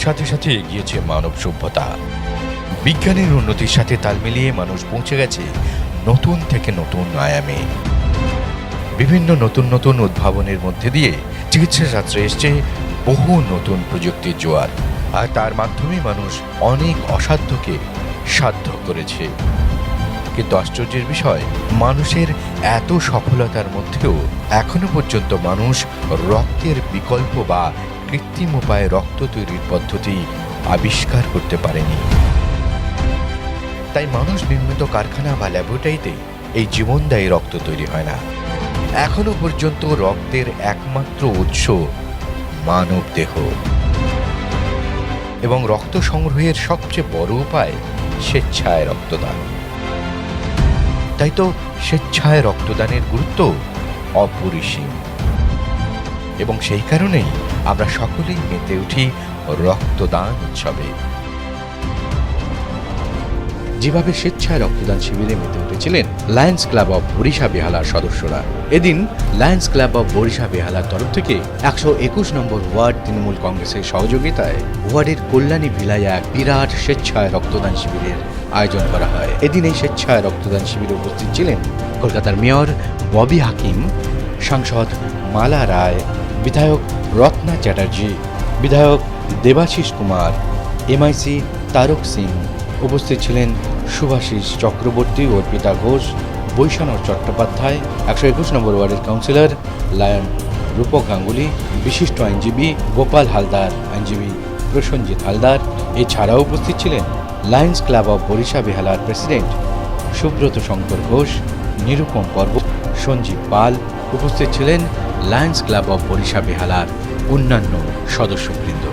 সাথে সাথে এগিয়েছে মানব সভ্যতা। বিজ্ঞানের উন্নতির সাথে তাল মিলিয়ে মানুষ পৌঁছে গেছে নতুন থেকে নতুন আয়ামে। বিভিন্ন নতুন নতুন উদ্ভাবনের মধ্যে দিয়ে চিকিৎসা শাস্ত্রে এসছে বহু নতুন প্রযুক্তির জোয়ার। আর তার মাধ্যমে মানুষ অনেক অসাধ্যকে সাধ্য করেছে। কিন্তু আশ্চর্যের বিষয়, মানুষের এত সফলতার মধ্যেও এখনও পর্যন্ত মানুষ রক্তের বিকল্প বা কৃত্রিম উপায়ে রক্ত তৈরির পদ্ধতি আবিষ্কার করতে পারেনি। তাই মানুষ নির্মিত কারখানা বা ল্যাবরেটরিতে এই জীবনদায়ী রক্ত তৈরি হয় না। এখনও পর্যন্ত রক্তের একমাত্র উৎস মানব দেহ। এবং রক্ত সংগ্রহের সবচেয়ে বড় উপায় স্বেচ্ছায় রক্তদান। তাই তো স্বেচ্ছায় রক্তদানের গুরুত্ব অপরিসীম। এবং সেই কারণেই আমরা সকলেই মেতে উঠি রক্তদান উৎসবে। যেভাবে স্বেচ্ছায় রক্তদান শিবিরে মেতে উঠেছিলেন লায়ন্স ক্লাব অব বরিশা বেহালার সদস্যরা। এদিন লায়ন্স ক্লাব অব বরিশা বেহালার তরফ থেকে একশো একুশ নম্বর ওয়ার্ড তৃণমূল কংগ্রেসের সহযোগিতায় ওয়ার্ডের কল্যাণী ভিলায় এক বিরাট স্বেচ্ছায় রক্তদান শিবিরের আয়োজন করা হয়। এদিন এই স্বেচ্ছায় রক্তদান শিবিরে উপস্থিত ছিলেন কলকাতার মেয়র ববি হাকিম, সাংসদ মালা রায়, বিধায়ক রত্না চ্যাটার্জি, বিধায়ক দেবাশিস কুমার, এমআইসি তারক সিং, উপস্থিত ছিলেন সুভাষিস চক্রবর্তী, অর্পিতা ঘোষ বৈশানর চট্টোপাধ্যায়, একশো একুশ নম্বর ওয়ার্ডের কাউন্সিলর, লায়ন রূপক গাঙ্গুলি, বিশিষ্ট আইনজীবী গোপাল হালদার, আইনজীবী প্রসঞ্জিৎ হালদার। এছাড়াও উপস্থিত ছিলেন লায়ন্স ক্লাব অব বরিশা বেহালার প্রেসিডেন্ট সুব্রত শঙ্কর ঘোষ, নিরুপম পর্ব, সঞ্জীব পাল, উপস্থিত ছিলেন লায়ন্স ক্লাব অব বরিশা বেহালার অন্যান্য সদস্যবৃন্দ।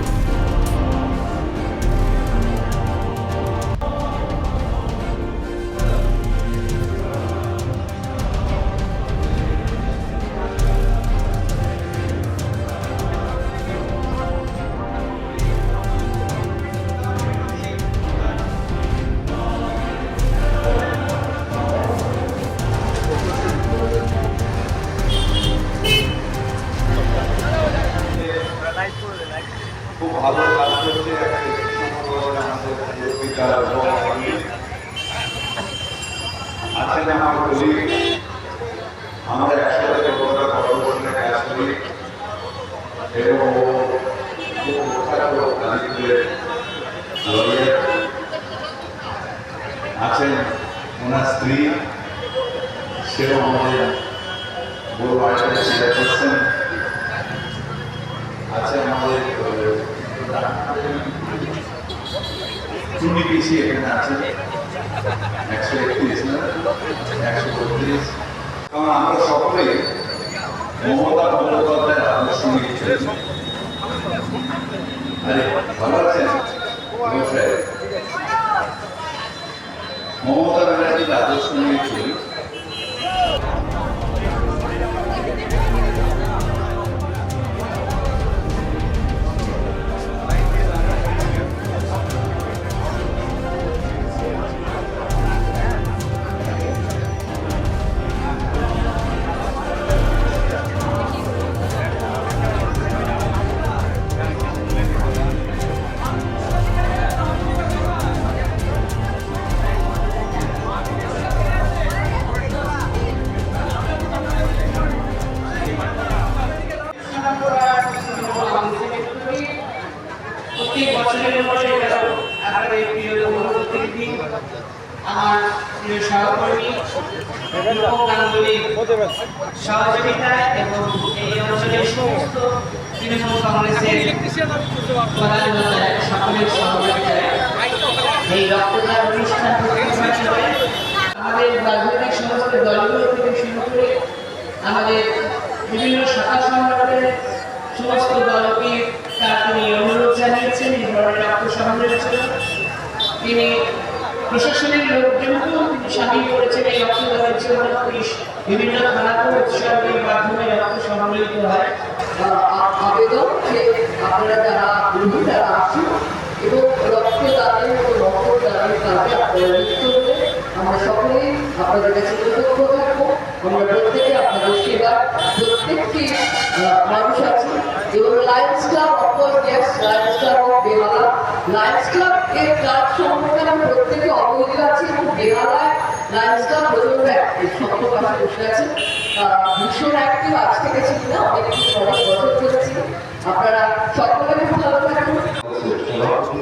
আরে ভালো আছেন। মমতা ব্যানার্জির আদর্শ নিয়ে সহকর্মী রূপক গাঙ্গুলির এবং এই অঞ্চলের সমস্ত তৃণমূল কংগ্রেসের সকলের সহযোগিতায় এই রক্তদান অনুষ্ঠান আমাদের রাজনৈতিক সমস্ত দলগুলো থেকে শুরু করে আমাদের বিভিন্ন শাখা সংগঠনের সমস্ত দলকে তার তিনি অনুরোধ জানিয়েছেন, এই ধরনের রক্ত সংগ্রহের জন্য তিনি প্রশাসনের লোকজনকেও তিনি সামিল করেছেন এই রক্তদানের জন্য পুলিশ। বিভিন্ন থানাতেও উৎসবের মাধ্যমে রক্ত সংগৃহীত হয়। আ- আবেদন যে আপনারা যারা বন্ধু যারা আছেন এবং রক্তদানের ও রক্তদানের কাজে আপনারা লিপ্ত হলে আমরা সকলেই আপনাদের কাছে কৃতজ্ঞ থাকব। আমরা প্রত্যেকে আপনাদের সেবা প্রত্যেকটি আহ, মানুষ আছে। এবং Lions club of course yes Lions club of club সম্পর্কে আমরা প্রত্যেকে অবহিত আছি এবং বেহালায় লাইন্স ক্লাব প্রচণ্ড অ্যাক্টিভ সত্য কথা বসে আছে। ভীষণ অ্যাক্টিভ আজ থেকে ছিল না অনেক কিছু অনেক বছর চলেছিল আপনারা সকলে ভালো থাকুন সভাপতি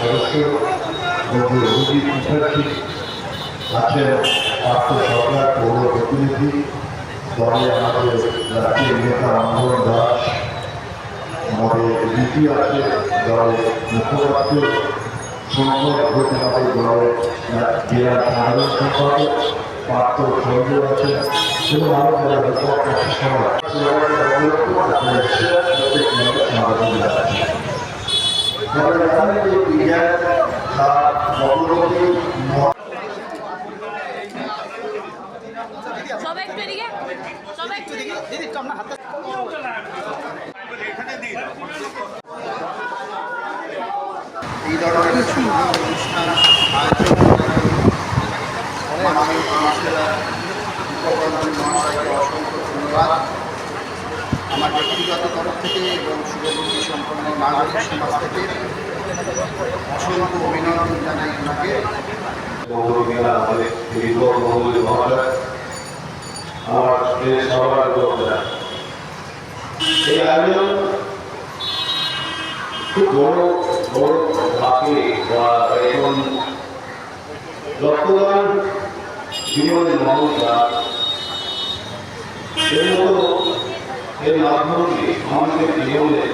সদস্য আছেন পার্থ সরকার পৌর প্রতিনিধি দলে আমাদের রাজ্যের নেতা রামমোহন দাস, আমাদের ডিপি আছে, দলের মুখপাত্র শঙ্কর ঘোষ আমাদের দলের জেলার সাধারণ সম্পাদক, পার্থ সঞ্জয় আছে এবং আরও যারা আছে, সবাই আপনাদের স্বাগত জানাচ্ছি। তবে এখানে যে বিজ্ঞান তার অগ্রগতি মহা- সবাই একটু এদিকে সবাই একটু এদিকে এই ধরনের অনুষ্ঠান আয়োজন করার মাননীয় কাউন্সিলর উপকরণ মহাশয়কে অসংখ্য ধন্যবাদ আমার ব্যক্তিগত তরফ থেকে এবং শুভবুদ্ধি সম্পন্ন নাগরিক সমাজ থেকে অসংখ্য অভিনন্দন জানাই ওনাকে বঙ্গবিহার আমাদের দীর্ঘ বঙ্গবন্ধু মহাশয় আমার প্রিয় সবার লোকেরা এই আয়োজন খুব বড় বড় ধাপে বা এখন রক্তদান জীবনের মমতা এর মতো এর মাধ্যমে আমাদের জীবনে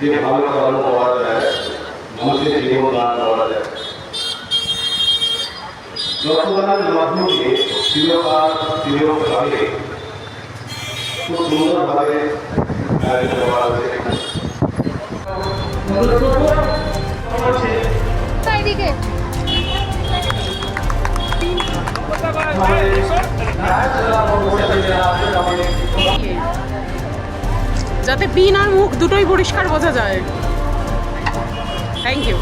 যে ভালো কর্ম করা যায়, মানুষের জীবন দান করা যায়। রক্তদানের মাধ্যমে চিরকাল চিরকালে খুব সুন্দরভাবে আয়োজন করা হয়েছে এদিকে যাতে পিন আর মুখ দুটোই পরিষ্কার বোঝা যায়। থ্যাংক ইউ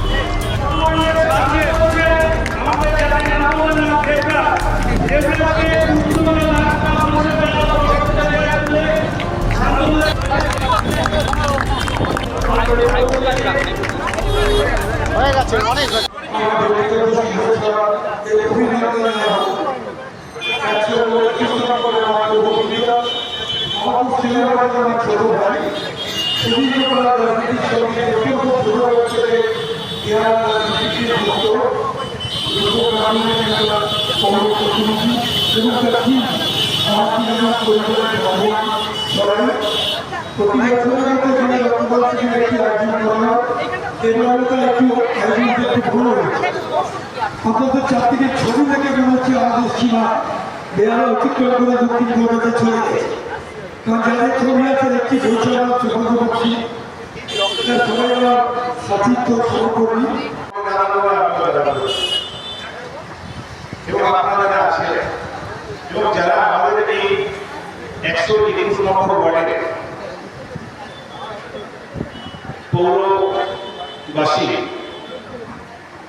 অন্তত চারদিকে ছবি থেকে হচ্ছে আমাদের সীমা দেয়াল অতিক্রম করে দক্ষিণ কলকাতা আছে দেখছি বৈশাখ সুগন্ধবক্ষী এবং যারা আমাদের এই একশো একুশ নম্বর পৌরবাসী,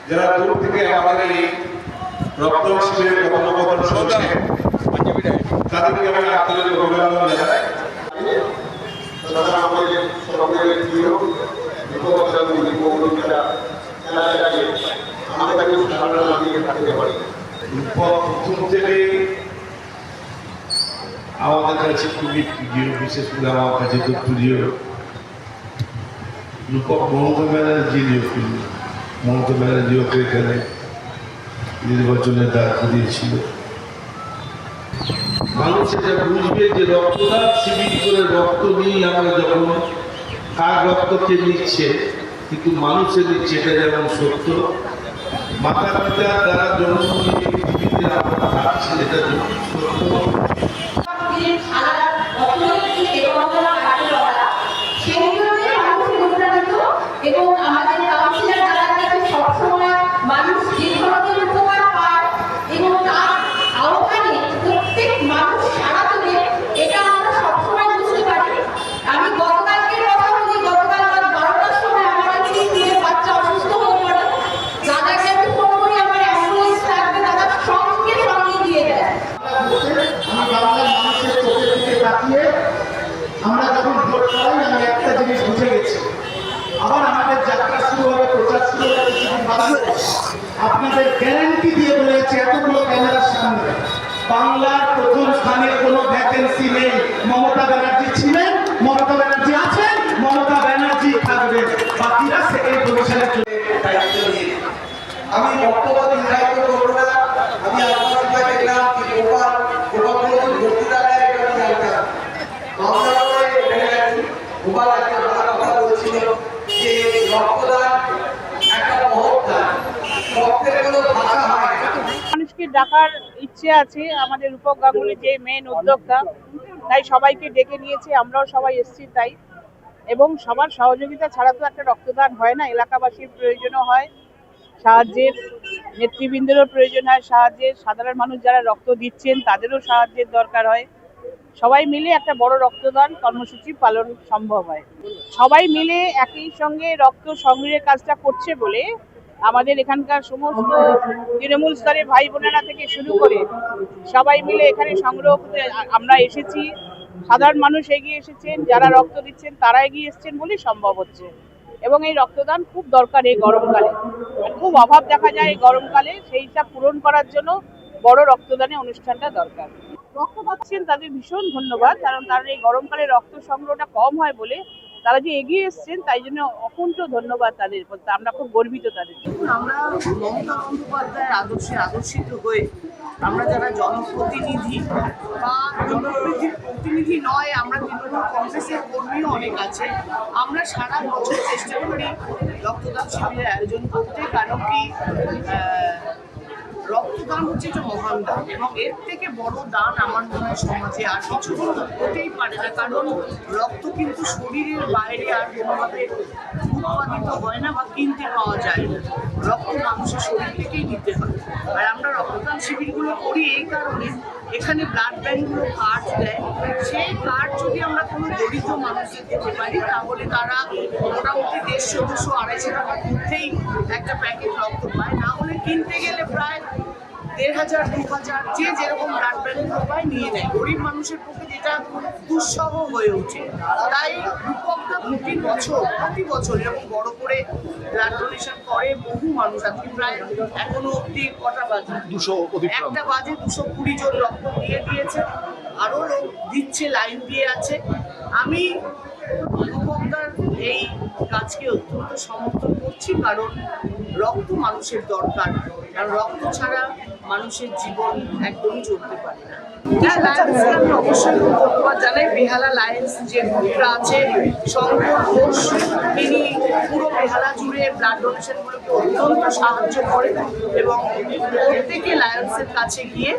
যারা দূর থেকে আমাদের এই রক্ত শিবিরের কথোপকথন শুনছেন, তাদেরকে আমি আন্তরিক অভিনন্দন জানাই। তারা আমাদের সকলের প্রিয় উপকরণ উপকরণটা এলাকাকে আমরা তাকে ধারণা লাগিয়ে থাকতে পারি। প্রথম থেকে আমাদের কাছে খুবই প্রিয় বিশেষ করে আমার কাছে তো প্রিয় রূপক মমতা ব্যানার্জির প্রিয় মমতা ব্যানার্জি ওকে এখানে নির্বাচনে দাঁড় করিয়েছিল মানুষ এটা বুঝবে যে রক্তদান শিবির করে রক্ত নিয়ে আমরা যখন কার রক্ত কে নিচ্ছে কিন্তু মানুষের এটা যেমন সত্য মাতা পিতা দ্বারা জন্ম এটা সত্য দিনের খালা অর্থনৈতিক সেবামূলক কার্যকলাপ সেগুলোতে মানুষ অনুপ্রাণিত এবং আমাদের কাউন্সিলর দ্বারা কাছে সবসময় মানুষ যে ধরনের উপকার পায় এবং তার আহ্বানে প্রত্যেক মানুষ সারা দেবে এটা আমরা সবসময় বুঝতে পারি আমি গতকালকের কথা বলি গতকাল রাত বারোটার সময় আমার একটি স্কুলের বাচ্চা অসুস্থ হয়ে পড়ে দাদাকে আমি ফোন করি আমার অ্যাম্বুলেন্স লাগবে দাদা সব আপনাদের গ্যারান্টি দিয়ে বলে যাচ্ছে এতগুলো ক্যামেরার সামনে। বাংলার প্রথম স্থানে কোনো ভ্যাকেন্সি নেই। মমতা ব্যানার্জি ছিলেন, মমতা ব্যানার্জি আছেন, মমতা ব্যানার্জি থাকবে বাকিরা সেকেন্ড পজিশনে চলে আমি বক্তব্য দীর্ঘায়িত করব না আমি আপনার দেখলাম যে গোপাল গোপাল কোনো বক্তৃতা দেয় এটা আমি জানতাম আমরা করে এখানে আছি গোপাল একটা ভালো কথা বলছিল যে রক্তদান একটা মহৎ দান রক্তের কোনো ভাষা হয় না মানুষকে ডাকার ইচ্ছে আছে, আমাদের রূপক গাঙ্গুলি যে মেন উদ্যোক্তা, তাই সবাইকে ডেকে নিয়েছে, আমরাও সবাই এসেছি তাই। এবং সবার সহযোগিতা ছাড়া তো একটা রক্তদান হয় না, এলাকাবাসীর প্রয়োজনও হয়, সাহায্যের নেতৃবৃন্দেরও প্রয়োজন হয় সাহায্যের, সাধারণ মানুষ যারা রক্ত দিচ্ছেন, তাদেরও সাহায্যের দরকার হয়। সবাই মিলে একটা বড় রক্তদান কর্মসূচি পালন সম্ভব হয়। সবাই মিলে একই সঙ্গে রক্ত সংগ্রহের কাজটা করছে বলে আমাদের এখানকার সমস্ত তৃণমূল স্তরে ভাই বোনেরা থেকে শুরু করে সবাই মিলে এখানে সংগ্রহ করতে আমরা এসেছি। সাধারণ মানুষ এগিয়ে এসেছেন, যারা রক্ত দিচ্ছেন তারা এগিয়ে এসেছেন বলেই সম্ভব হচ্ছে। এবং এই রক্তদান খুব দরকার এই গরমকালে। খুব অভাব দেখা যায় এই গরমকালে, সেই হিসাব পূরণ করার জন্য বড় রক্তদানের অনুষ্ঠানটা দরকার। রক্ত পাচ্ছেন তাদের ভীষণ ধন্যবাদ, কারণ তারা এই গরমকালে রক্ত সংগ্রহটা কম হয় বলে তারা যে এগিয়ে এসছেন, তাই জন্য অকুণ্ঠ ধন্যবাদ তাদের। আমরা খুব গর্বিত তাদের। আমরা মমতা বন্দ্যোপাধ্যায়ের আদর্শে আদর্শিত হয়ে আমরা যারা জনপ্রতিনিধি বা জনপ্রতিনিধি প্রতিনিধি নয়, আমরা তৃণমূল কংগ্রেসের কর্মীও অনেক আছে আমরা সারা বছর চেষ্টা করি রক্তদান শিবিরের আয়োজন করতে, কারণ কি রক্তদান হচ্ছে একটা মহান দান এবং এর থেকে বড় দান আমার মনে হয় সমাজে আর কিছু হতেই পারে না। কারণ রক্ত কিন্তু শরীরের বাইরে আর কোনোভাবে উৎপাদিত হয় না বা কিনতে পাওয়া যায় না। রক্ত মানুষের শরীর থেকেই নিতে হয়। আর আমরা রক্তদান শিবিরগুলো করি এই কারণে এখানে ব্লাড ব্যাঙ্কগুলো কার্ড দেয়। সেই কার্ড যদি আমরা কোনো দরিদ্র মানুষদের দিতে পারি, তাহলে তারা মোটামুটি দেড়শো, দুশো, আড়াইশো টাকার মধ্যেই একটা প্যাকেট রক্ত পায়। না হলে কিনতে গেলে প্রায় দেড় হাজার দু হাজার যে যেরকম ব্লাড ব্যাঙ্কগুলো পায় নিয়ে নেয়। গরিব মানুষের পক্ষে যেটা দুঃসহ হয়ে ওঠে। তাই রূপকটা প্রতি বছর প্রতি বছর এরকম বড় করে ব্লাড ডোনেশন করে বহু মানুষ। আজকে প্রায় এখনও অব্দি কটা বাজে? দুশো একটা বাজে দুশো কুড়ি জন রক্ত দিয়ে দিয়েছে। আরও লোক দিচ্ছে লাইন দিয়ে আছে। আমি রূপকদার এই কাজকে অত্যন্ত সমর্থন করছি কারণ রক্ত মানুষের দরকার। কারণ রক্ত ছাড়া মানুষের জীবন একদমই চলতে পারে না। হ্যাঁ লায়ন্সকে আমি অবশ্যই জানাই। বেহালা লায়ন্স যে শঙ্কর ঘোষ, তিনি পুরো বেহালা জুড়ে অত্যন্ত সাহায্য এবং প্রত্যেকে কাছে গিয়ে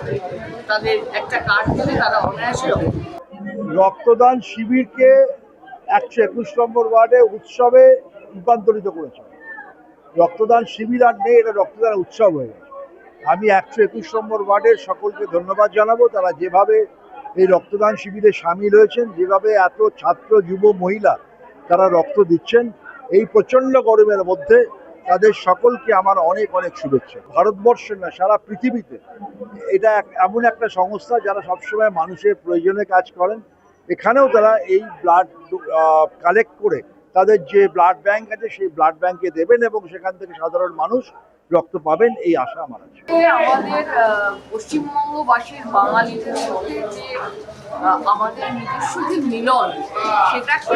তাদের একটা তারা রক্তদান শিবিরকে একশো একুশ নম্বর ওয়ার্ডে উৎসবে রূপান্তরিত করেছে। রক্তদান শিবির আর নেই, এটা রক্তদান উৎসব হয়ে গেছে। আমি একশো একুশ নম্বর ওয়ার্ডের সকলকে ধন্যবাদ জানাব। তারা যেভাবে এই রক্তদান শিবিরে সামিল হয়েছেন, যেভাবে এত ছাত্র, যুব, মহিলা তারা রক্ত দিচ্ছেন, এই প্রচণ্ড গরমের মধ্যে তাদের সকলকে আমার অনেক অনেক শুভেচ্ছা। ভারতবর্ষের না, সারা পৃথিবীতে এটা এমন একটা সংস্থা যারা সবসময় মানুষের প্রয়োজনে কাজ করেন। এখানেও তারা এই ব্লাড কালেক্ট করে তাদের যে ব্লাড ব্যাংক আছে, সেই ব্লাড ব্যাংকে দেবেন এবং সেখান থেকে সাধারণ মানুষ রক্ত পাবেন, এই আশা আমার আছে। আমাদের পশ্চিমবঙ্গবাসীর বাঙালিদের সঙ্গে যে আমাদের নিজস্ব যে মিলন সেটাকে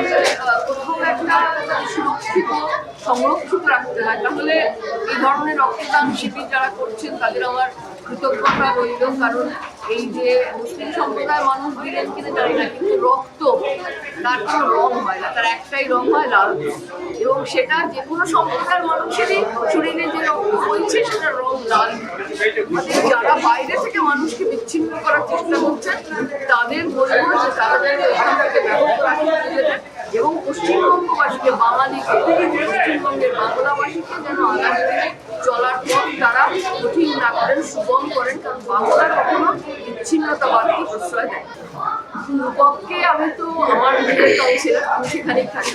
কোথাও একটা সুরক্ষিত, সংরক্ষিত রাখতে হয়, তাহলে এই ধরনের রক্তদান শিবির যারা করছেন, তাদের আমার কৃতজ্ঞতা রইল, কারণ এই যে মুসলিম সম্প্রদায়ের মানুষ দিলেন কিনা জানি না, কিন্তু রক্ত, তার কোনো রং হয় না, তার একটাই রং হয় লাল। এবং সেটা যে কোনো সম্প্রদায়ের মানুষেরই শরীরে যে রক্ত বইছে, সেটা রং লাল যারা বাইরে থেকে মানুষকে বিচ্ছিন্ন করার চেষ্টা করছেন তাদের বলব যে তারা যেন এখান থেকে এবং পশ্চিমবঙ্গবাসীকে, বাঙালিকে, পশ্চিমবঙ্গের বাংলাভাষীকে যেন আগামী দিনে চলার কঠিন না করেন সুগম করেন কারণ বাংলা কখনো বিচ্ছিন্নতাবাদকে প্রশ্রয় দেয় রূপককে আমি তো আমার নিজের কাউন্সিলার আমি সেখানেই থাকি।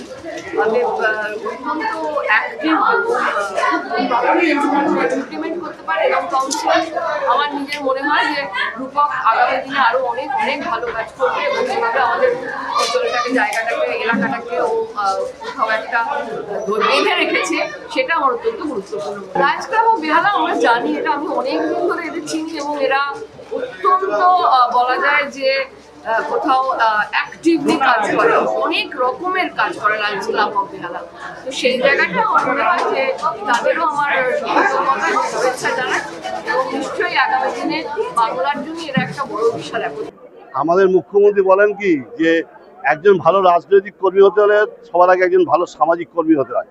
আমি অত্যন্ত অ্যাক্টিভ করতে পারে এবং কাউন্সিল আমার নিজের মনে হয় যে রূপক আগামী দিনে আরও অনেক অনেক ভালো কাজ করবে এবং যেভাবে আমাদের অঞ্চলটাকে, জায়গাটাকে, এলাকাটাকে ও কোথাও একটা বেঁধে রেখেছে, সেটা আমার অত্যন্ত গুরুত্বপূর্ণ। ক্লাব অফ বেহালা আমরা জানি, এটা আমি অনেক দিন ধরে এদের চিনি এবং এরা অত্যন্ত বলা যায় যে কোথাও অ্যাক্টিভলি কাজ করে, অনেক রকমের কাজ করে লায়ন্স ক্লাব অফ তো সেই জায়গাটা আমার মনে হয় যে তাদেরও আমার শুভেচ্ছা জানাই এবং নিশ্চয়ই আগামী দিনে বাংলার জন্য এরা একটা বড় বিশাল আমাদের মুখ্যমন্ত্রী বলেন কি যে একজন ভালো রাজনৈতিক কর্মী হতে হলে সবার আগে একজন ভালো সামাজিক কর্মী হতে হয়।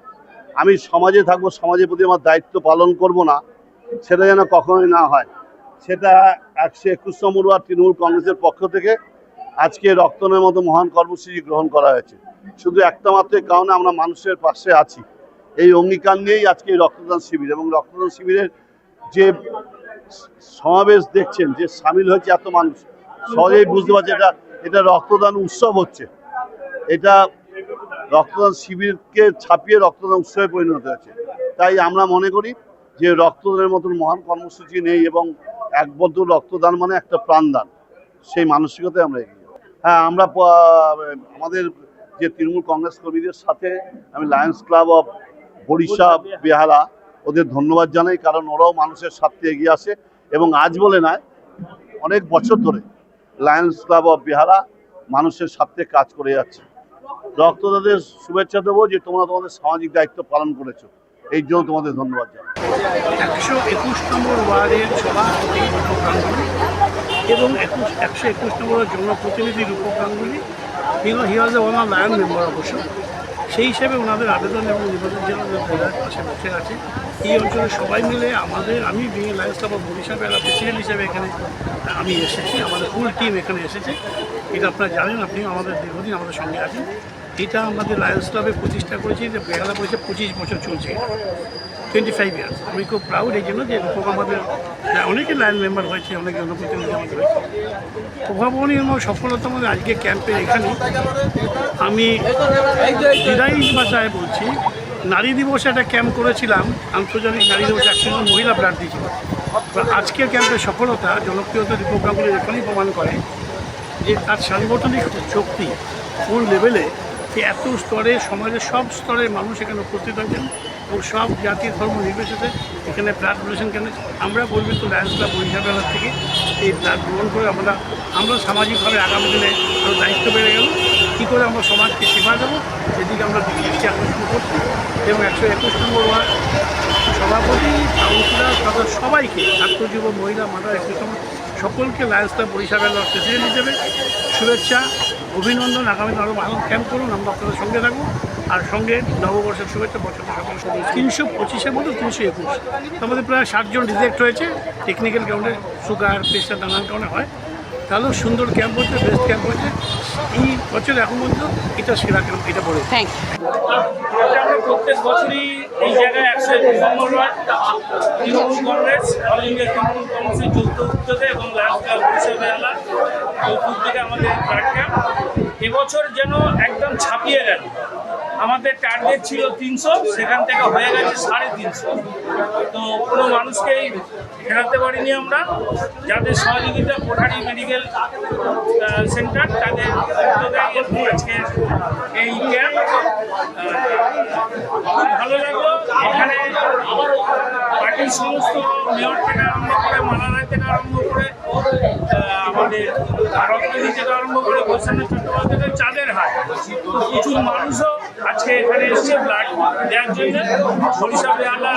আমি সমাজে থাকব, সমাজের প্রতি আমার দায়িত্ব পালন করব না, সেটা যেন কখনোই না হয়। সেটা একশো একুশ নম্বর ওয়ার্ড তৃণমূল কংগ্রেসের পক্ষ থেকে আজকে রক্তনের মতো মহান কর্মসূচি গ্রহণ করা হয়েছে। শুধু একটা মাত্র কারণে আমরা মানুষের পাশে আছি। এই অঙ্গীকার নিয়েই আজকে রক্তদান শিবির এবং রক্তদান শিবিরের যে সমাবেশ দেখছেন, যে সামিল হয়েছে এত মানুষ, সহজেই বুঝতে পারছে এটা এটা রক্তদান উৎসব হচ্ছে। এটা রক্তদান শিবিরকে ছাপিয়ে রক্তদান উৎসবে পরিণত হয়েছে। তাই আমরা মনে করি যে রক্তদানের মতন মহান কর্মসূচি নেই এবং একবদ্ধ রক্তদান মানে একটা প্রাণদান। সেই মানসিকতায় আমরা এগিয়ে। হ্যাঁ আমরা আমাদের যে তৃণমূল কংগ্রেস কর্মীদের সাথে আমি Lions club of Barisha Behala, ওদের ধন্যবাদ জানাই, কারণ ওরাও মানুষের স্বার্থে এগিয়ে আসে এবং আজ বলে নয়, অনেক বছর ধরে লায়ন্স ক্লাব অফ বিহারা মানুষের স্বার্থে কাজ করে যাচ্ছে। রক্তদাদের শুভেচ্ছা দেবো যে তোমরা তোমাদের সামাজিক দায়িত্ব পালন করেছ। এই জন্য তোমাদের ধন্যবাদ জানাই। একশো একুশ নম্বর ওয়ার্ডের গাঙ্গুলি এবং একুশ, একশো একুশ নম্বর জনপ্রতিনিধি Rupak Ganguly he was one of lion member অবশ্য সেই হিসেবে ওনাদের আবেদন এবং নিবেদন যেন বোর্ডের পাশে বসে আছে। এই অঞ্চলে সবাই মিলে আমাদের, আমি বিয়ে লায়ন্স ক্লাব অফ বরিশাল বেলা প্রেসিডেন্ট হিসেবে এখানে, আমি এসেছি, আমাদের ফুল টিম এখানে এসেছে। এটা আপনারা জানেন, আপনি আমাদের দীর্ঘদিন আমাদের সঙ্গে আছেন। এটা আমাদের লায়ন্স ক্লাবে প্রতিষ্ঠা করেছি যে বেহালা পরিষদ পঁচিশ বছর চলছে। টোয়েন্টি ফাইভ ইয়ার্স আমি খুব প্রাউড এই জন্য যে আমাদের অনেকে লাইন মেম্বার হয়েছে, অনেক জনপ্রতিনিধি আমাদের হয়েছে সফলতা আমাদের আজকে ক্যাম্পে এখানে। আমি বলছি, নারী দিবসে একটা ক্যাম্প করেছিলাম, আন্তর্জাতিক নারী দিবস জন মহিলা ব্লাড দিয়েছিল আজকের ক্যাম্পের সফলতা জনপ্রিয়তা গাঙ্গুলি এখানেই প্রমাণ করে, যে তার সাংগঠনিক শক্তি কোন লেভেলে এত স্তরে সমাজের সব স্তরের মানুষ এখানে উপস্থিত হয়েছেন। এবং সব জাতি, ধর্ম নির্বিশেষে এখানে ব্লাড ডোনেশন কেন? আমরা গর্বিত লায়ন্স ক্লাব বরিশাবেলা থেকে এই ব্লাড গ্রহণ করে আমরা আমরা সামাজিকভাবে আগামী দিনে আরও দায়িত্ব বেড়ে গেল। কী করে আমরা সমাজকে সেবা দেবো? সেদিকে আমরা দৃষ্টি আকর্ষণ করছি এবং একশো একুশ নম্বর ওয়ার্ড সভাপতি, কাউন্সিলর তথা সবাইকে ছাত্র যুব মহিলা মাতা একটু সকলকে লায়ন্স ক্লাব বরিশাবের প্রেসিডেন্ট হিসেবে শুভেচ্ছা, অভিনন্দন। আগামী আরও ভালো ক্যাম্প করুন। আমরা আপনাদের সঙ্গে থাকব। আর সঙ্গে নববর্ষের শুভেচ্ছা বছর তিনশো পঁচিশের মধ্যে তিনশো একুশ। আমাদের প্রায় ষাটজন রিজেক্ট হয়েছে। টেকনিক্যাল কারণে সুগার প্রেশার নানান কারণে হয়। তাহলেও সুন্দর ক্যাম্প হচ্ছে বেস্ট ক্যাম্প হচ্ছে। এই বছর এখন পর্যন্ত এটা সেরা ক্যাম্প এটা বলে থ্যাংক প্রত্যেক বছরই এই জায়গায় একশো একুশ নম্বর তৃণমূল কংগ্রেস অল ইন্ডিয়া তৃণমূল কংগ্রেসের যৌথ উদ্যোগে এবং লাল ক্লাব বরিশাল বেহালা যৌথ উদ্যোগে আমাদের ব্লাড ক্যাম্প এবছর যেন একদম ছাপিয়ে গেল। আমাদের টার্গেট ছিল তিনশো, সেখান থেকে হয়ে গেছে সাড়ে তিনশো। তো কোনো মানুষকেই ফেরাতে পারিনি আমরা। যাদের সহযোগিতা কোঠারি মেডিকেল সেন্টার তাদের আজকে এই ক্যাম্প খুব ভালো লাগল। এখানে পার্টির সমস্ত মেয়র থেকে আরম্ভ করে মানারায় থেকে আরম্ভ করে আমাদের রত্নদী থেকে আরম্ভ করে, বৈষ্ণব চট্টোপাধ্যায় চাঁদের হাট। প্রচুর মানুষও আজকে এখানে এসছে ব্লাড দেওয়ার জন্য। Barisha Behala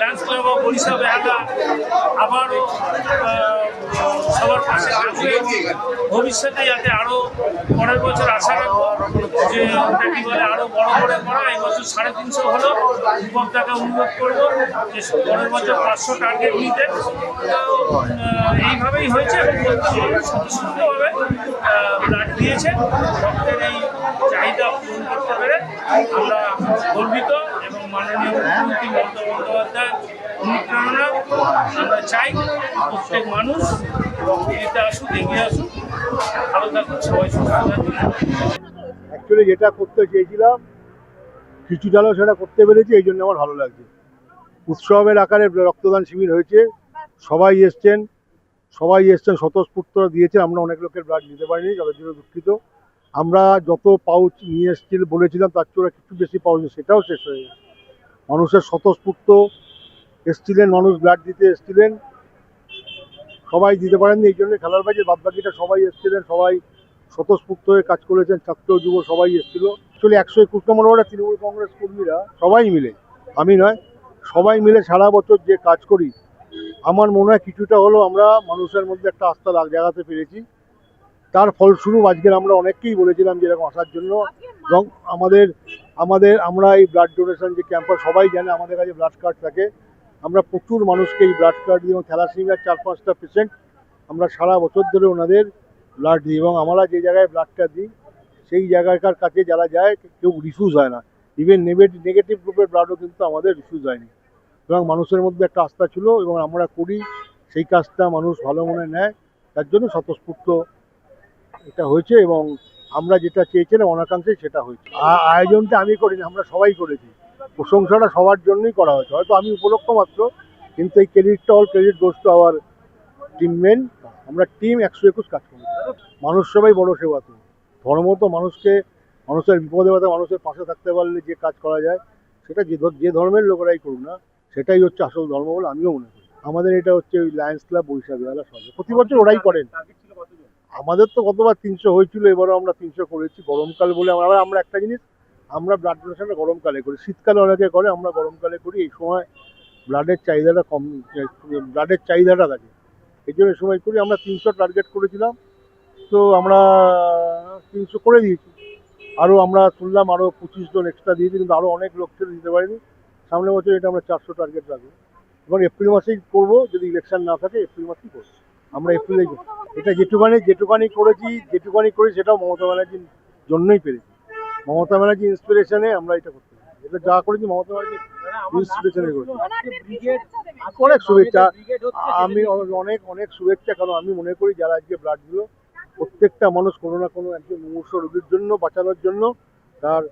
lions club of Barisha Behala আবারও সবার পাশে ভবিষ্যতে যাতে আরও পরের বছর আশা রাখব যে ওটা কি বলে আরও বড় করে করা, এই বছর সাড়ে তিনশো হলো। দীপকদাকে অনুরোধ করব যে পরের বছর পাঁচশো টার্গেট নিতে। তো এইভাবেই হয়েছে এবং স্বতঃস্ফূর্তভাবে ব্লাড দিয়েছে। রক্তের এই চাহিদা পূরণ করতে পেরে আমরা গর্বিত এবং মাননীয় মুখ্যমন্ত্রী মমতা বন্দ্যোপাধ্যায় অনুপ্রেরণা আমরা চাই প্রত্যেক মানুষ রক্ত আসুক, এগিয়ে আসুক। ভালো থাকুন, সবাই সুস্থ থাকুন। অ্যাকচুয়ালি যেটা করতে চেয়েছিলাম কিছুটা হলেও সেটা করতে পেরেছি, এই জন্য আমার ভালো লাগছে। উৎসবের আকারে রক্তদান শিবির হয়েছে, সবাই এসছেন সবাই এসছেন স্বতঃস্ফূর্তরা দিয়েছেন আমরা অনেক লোকের ব্লাড নিতে পারিনি তাদের জন্য দুঃখিত। আমরা যত পাউচ নিয়ে এসেছিল, বলেছিলাম, তার চেয়ে কিছু বেশি পাউচ, সেটাও শেষ হয়ে গেছে। মানুষের স্বতঃস্ফূর্ত এসছিলেন, মানুষ ব্লাড দিতে এসছিলেন। সবাই দিতে পারেননি, এই জন্য খেলার বাজে বাদবাকিটা সবাই এসছিলেন, সবাই স্বতঃস্ফূর্ত হয়ে কাজ করেছেন, ছাত্র যুব সবাই এসেছিল। অ্যাকচুয়ালি একশো একুশ নম্বর ওয়ার্ডে তৃণমূল কংগ্রেস কর্মীরা সবাই মিলে, আমি নয়, সবাই মিলে সারা বছর যে কাজ করি, আমার মনে হয় কিছুটা হলেও আমরা মানুষের মধ্যে একটা আস্থা লাগ, জাগাতে পেরেছি। তার ফলস্বরূপ আজকের আমরা অনেককেই বলেছিলাম যে এরকম আসার জন্য। এবং আমাদের আমাদের, আমরা এই ব্লাড ডোনেশন যে ক্যাম্পার সবাই জানে আমাদের কাছে ব্লাড কার্ড থাকে। আমরা প্রচুর মানুষকে এই ব্লাড কার্ড দিই এবং থ্যালাসিমিয়ার চার পাঁচটা পেশেন্ট আমরা সারা বছর ধরে ওনাদের ব্লাড দিই এবং আমরা যে জায়গায় ব্লাডটা দিই, সেই জায়গাকার কাছে যারা যায়, কেউ রিফিউজ হয় না। ইভেন নেগেটিভ নেগেটিভ গ্রুপের ব্লাডও কিন্তু আমাদের রিফিউজ হয়নি। এবং মানুষের মধ্যে একটা আস্থা ছিল এবং আমরা করি, সেই কাজটা মানুষ ভালো মনে নেয়। তার জন্য স্বতঃস্ফূর্ত এটা হয়েছে এবং আমরা যেটা চেয়েছিলাম অনাকাঙ্ক্ষে সেটা হয়েছে। আয়োজনটা আমি করিনি, আমরা সবাই করেছি। প্রশংসাটা সবার জন্যই করা হয়েছে। হয়তো আমি উপলক্ষ মাত্র, কিন্তু এই ক্রেডিটটা all credit goes to our team men আমরা টিম একশো একুশ কাজ করি। মানুষ সবাই বড় সেবা তো ধর্ম তো মানুষকে, মানুষের বিপদে বাধা মানুষের পাশে থাকতে পারলে যে কাজ করা যায়, সেটা যে যে ধর্মের লোকেরাই করুক না, সেটাই হচ্ছে আসল ধর্ম বলে আমিও মনে করি। আমাদের এটা হচ্ছে ওই লায়ন্স ক্লাব বৈশাখ বেলা সঙ্গে প্রতি বছর ওরাই করেন। আমাদের তো গতবার তিনশো হয়েছিল, এবারও আমরা তিনশো করেছি। গরমকাল বলে আমরা আমরা একটা জিনিস আমরা ব্লাড ডোনেশনটা গরমকালে করি, শীতকালে অনেকে করে, আমরা গরমকালে করি, এই সময় ব্লাডের চাহিদাটা কম ব্লাডের চাহিদাটা থাকে এই জন্য সময় করি, আমরা তিনশো টার্গেট করেছিলাম, তো আমরা তিনশো করে দিয়েছি। আরও আমরা শুনলাম আরও পঁচিশ জন এক্সট্রা দিয়েছি, কিন্তু আরও অনেক লোক দিতে পারিনি। সামনের বছর এটা আমরা চারশো টার্গেট রাখব। এবং এপ্রিল মাসেই করব, যদি ইলেকশন না থাকে এপ্রিল মাসেই করব। আমরা এপ্রিলে এটা যেটুকানি যেটুকানি করেছি, যেটুকানি করি সেটাও মমতা ব্যানার্জির জন্যই পেরেছি। মমতা ব্যানার্জি ইন্সপিরেশনে আমরা এটা করতে এটা যা করেছি মমতা ব্যানার্জি ইন্সপিরেশনে করেছি। অনেক শুভেচ্ছা। আমি অনেক অনেক শুভেচ্ছা কারণ আমি মনে করি যারা আজকে ব্লাড দিল প্রত্যেকটা মানুষ কোনো না কোনো একজন মুমূর্ষ রোগীর জন্য বাঁচানোর জন্য তার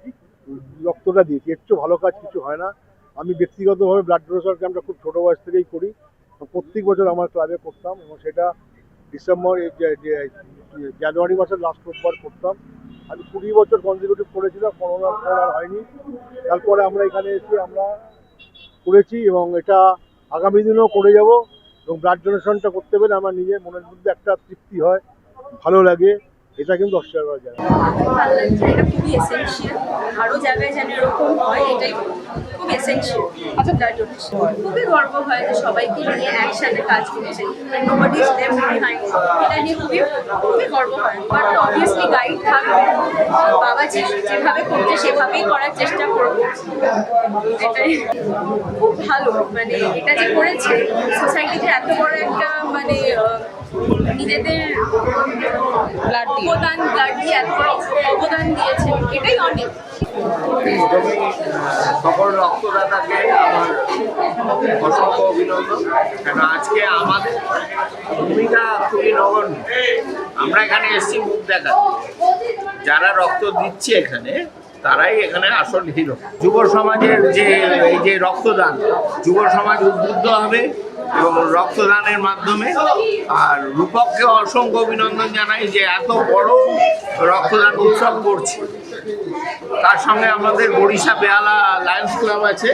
রক্তটা দিয়েছে। এর চেয়ে ভালো কাজ কিছু হয় না। আমি ব্যক্তিগতভাবে ব্লাড ডোনেশন ক্যাম্পটা খুব ছোটো বয়স থেকেই করি। প্রত্যেক বছর আমার ক্লাবে করতাম এবং সেটা ডিসেম্বর জানুয়ারি মাসের লাস্ট রোববার করতাম। আমি কুড়ি বছর কনজিকিউটিভ করেছিলাম করোনার ফল আর হয়নি। তারপরে আমরা এখানে এসে আমরা করেছি এবং এটা আগামী দিনেও করে যাব এবং ব্লাড ডোনেশনটা করতে পেরে আমার নিজের মনের মধ্যে একটা তৃপ্তি হয়, ভালো লাগে। এটা কিন্তু অস্বীকার করা যায় না। খুব ভালো লাগছে। এটা খুবই এসেন্সিয়াল আরও জায়গায় যেন এরকম হয় এটাই খুব এসেন্সিয়াল আচ্ছা। ব্লাড ডোনেশন খুবই গর্ব হয় যে সবাইকে নিয়ে একসাথে কাজ করছে। নোবডি ইজ লেফট বিহাইন্ড এটা নিয়ে খুবই খুবই গর্ব হয়। বাট অবভিয়াসলি গাইড থাকবে। বাবা যে যেভাবে করছে সেভাবেই করার চেষ্টা করব। এটাই। খুব ভালো। মানে এটা যে করেছে সোসাইটিতে এত বড় একটা মানে নিজেদের ব্লাড অবদান ব্লাড দিয়ে এত অবদান দিয়েছে এটাই অনেক। সকল রক্তদাতাকে আমার অসংখ্য অভিনন্দন। কেন আজকে আমাদের ভূমিকা খুবই নগণ্য। আমরা এখানে এসেছি মুখ দেখা যারা রক্ত দিচ্ছে এখানে তারাই এখানে আসল হিরো। যুব সমাজের যে এই যে রক্তদান যুব সমাজ উদ্বুদ্ধ হবে। এবং রক্তদানের মাধ্যমে আর রূপককে অসংখ্য অভিনন্দন জানাই যে এত বড় রক্তদান উৎসব করছে। তার সঙ্গে আমাদের বরিশা বেহালা লায়ন্স ক্লাব আছে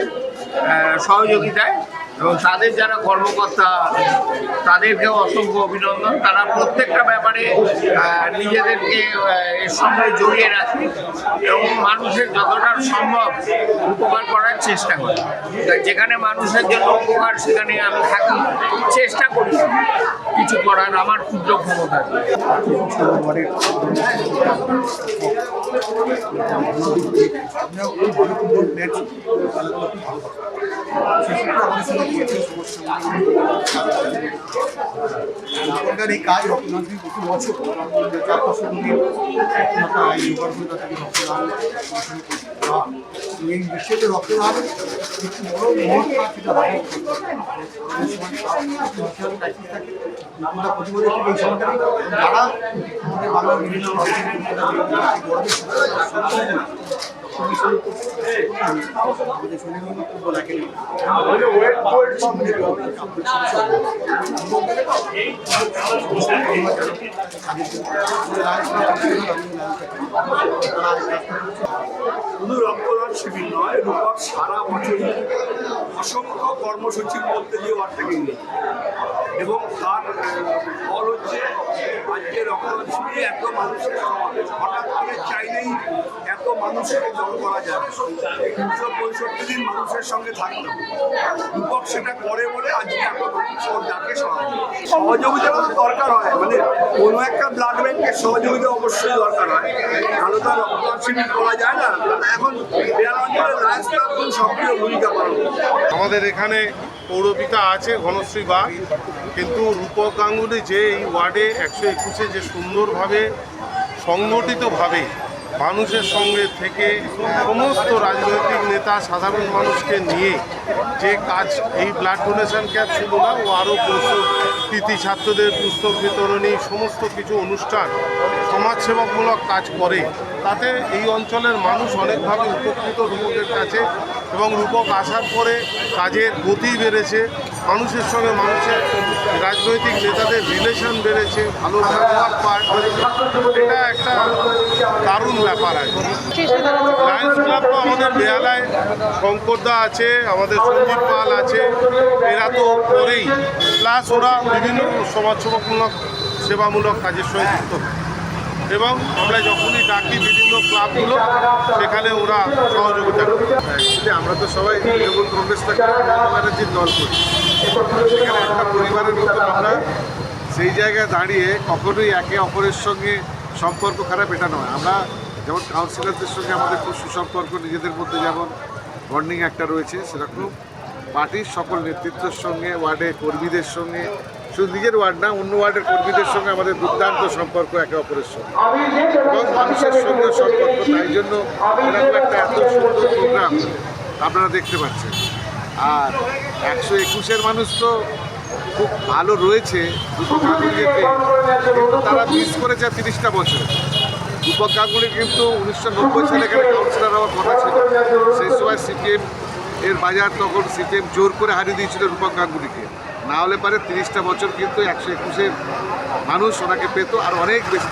সহযোগিতায়। এবং তাদের যারা কর্মকর্তা, তাদেরকেও অসংখ্য অভিনন্দন। তারা প্রত্যেকটা ব্যাপারে নিজেদেরকে এর সঙ্গে জড়িয়ে রাখে এবং মানুষের যতটা সম্ভব উপকার করার চেষ্টা করে। তাই যেখানে মানুষের জন্য উপকার, সেখানে আমি থাকি। চেষ্টা করি। কিছু করার আমার ক্ষুদ্র ক্ষমতা। আমরা এখনকার এই কাজ রক্তদান থেকে প্রতি বছর চার পাঁচশো কোটি একটা এই উপার্জনতা থেকে রক্তদান এই বিশ্বতে রক্তদান একটি বড় মহৎ কাজ সেটা এই সময়টা যারা আমাদের বিভিন্ন শুধু রক্তদান শিবির নয়, রূপক সারা বছরই অসংখ্য কর্মসূচির মধ্যে দিয়ে ওয়ার্ডটাকে নিয়ে এবং তার ফল হচ্ছে আজকে রক্তদান শিবিরে এত মানুষের হঠাৎ করে চাইলেই এত মানুষকে জড়ো করা যাবে। তিনশো পঁয়ষট্টি দিন মানুষের সঙ্গে থাকতে হবে। রূপক সেটা করে বলে আজকে ডাকে সহযোগিতা তো দরকার হয়। মানে কোনো একটা ব্লাড ব্যাংকের সহযোগিতা অবশ্যই দরকার হয়। তাহলে তো রক্তদান করা যায় না। এখন বেয়ার অঞ্চলে লায়ন্স ক্লাব সক্রিয় ভূমিকা পালন আমাদের এখানে পৌরপিতা আছে ঘনশ্রী বাগ কিন্তু রূপক গাঙ্গুলি যে এই ওয়ার্ডে একশো একুশে যে সুন্দরভাবে সংগঠিতভাবে মানুষের সঙ্গে থেকে সমস্ত রাজনৈতিক নেতা, সাধারণ মানুষকে নিয়ে যে কাজ এই ব্লাড ডোনেশন ক্যাম্প শুধু না, ও আরও কৃতি ছাত্রদের পুস্তক বিতরণী, সমস্ত কিছু অনুষ্ঠান সমাজসেবামূলক কাজ করে, তাতে এই অঞ্চলের মানুষ অনেকভাবে উপকৃত রূপকের কাছে এবং রূপক আসার পরে কাজের গতি বেড়েছে, মানুষের সঙ্গে মানুষের রাজনৈতিক নেতাদের রিলেশন বেড়েছে, ভালো ব্যবহার পায়। এটা একটা দারুণ ব্যাপার আছে লায়ন্স ক্লাব তো আমাদের বেহালায় শঙ্করদা আছে, আমাদের সঞ্জীব পাল আছে, এরা তো করেই। প্লাস ওরা বিভিন্ন সমাজসেবামূলক, সেবামূলক কাজের সঙ্গে যুক্ত। এবং আমরা যখনই ডাকি বিভিন্ন ক্লাবগুলো, সেখানে ওরা সহযোগিতা করে। আমরা তো সবাই তৃণমূল কংগ্রেসটাকে মমতা ব্যানার্জির দল করি। সেখানে একটা পরিবারের মতো আমরা সেই জায়গায় দাঁড়িয়ে কখনোই একে অপরের সঙ্গে সম্পর্ক খারাপ, এটা নয়। আমরা যেমন কাউন্সিলরদের সঙ্গে আমাদের খুব সুসম্পর্ক, নিজেদের মধ্যে যেমন বন্ডিং একটা রয়েছে, সেরকম পার্টির সকল নেতৃত্বের সঙ্গে, ওয়ার্ডের কর্মীদের সঙ্গে শুধু নিজের ওয়ার্ড না, অন্য ওয়ার্ডের কর্মীদের সঙ্গে আমাদের দুর্দান্ত সম্পর্ক একে অপরের সঙ্গে। এবং মানুষের সঙ্গে সম্পর্ক, তাই জন্য একটা এত সুন্দর প্রোগ্রাম আপনারা দেখতে পাচ্ছেন। আর একশো একুশের মানুষ তো খুব ভালো রয়েছে রূপক গাঙ্গুলিকে তারা মিস করেছে তিরিশটা বছর। রূপক গাঙ্গুলি কিন্তু উনিশশো নব্বই সালে এখানে কাউন্সিলর হওয়ার কথা ছিল। সেই সময় সিপিএম এর বাজার তখন সিপিএম জোর করে হারিয়ে দিয়েছিল রূপক গাঙ্গুলিকে। না হলে পারে তিরিশটা বছর কিন্তু একশো একুশের মানুষ ওনাকে পেত আর অনেক বেশি।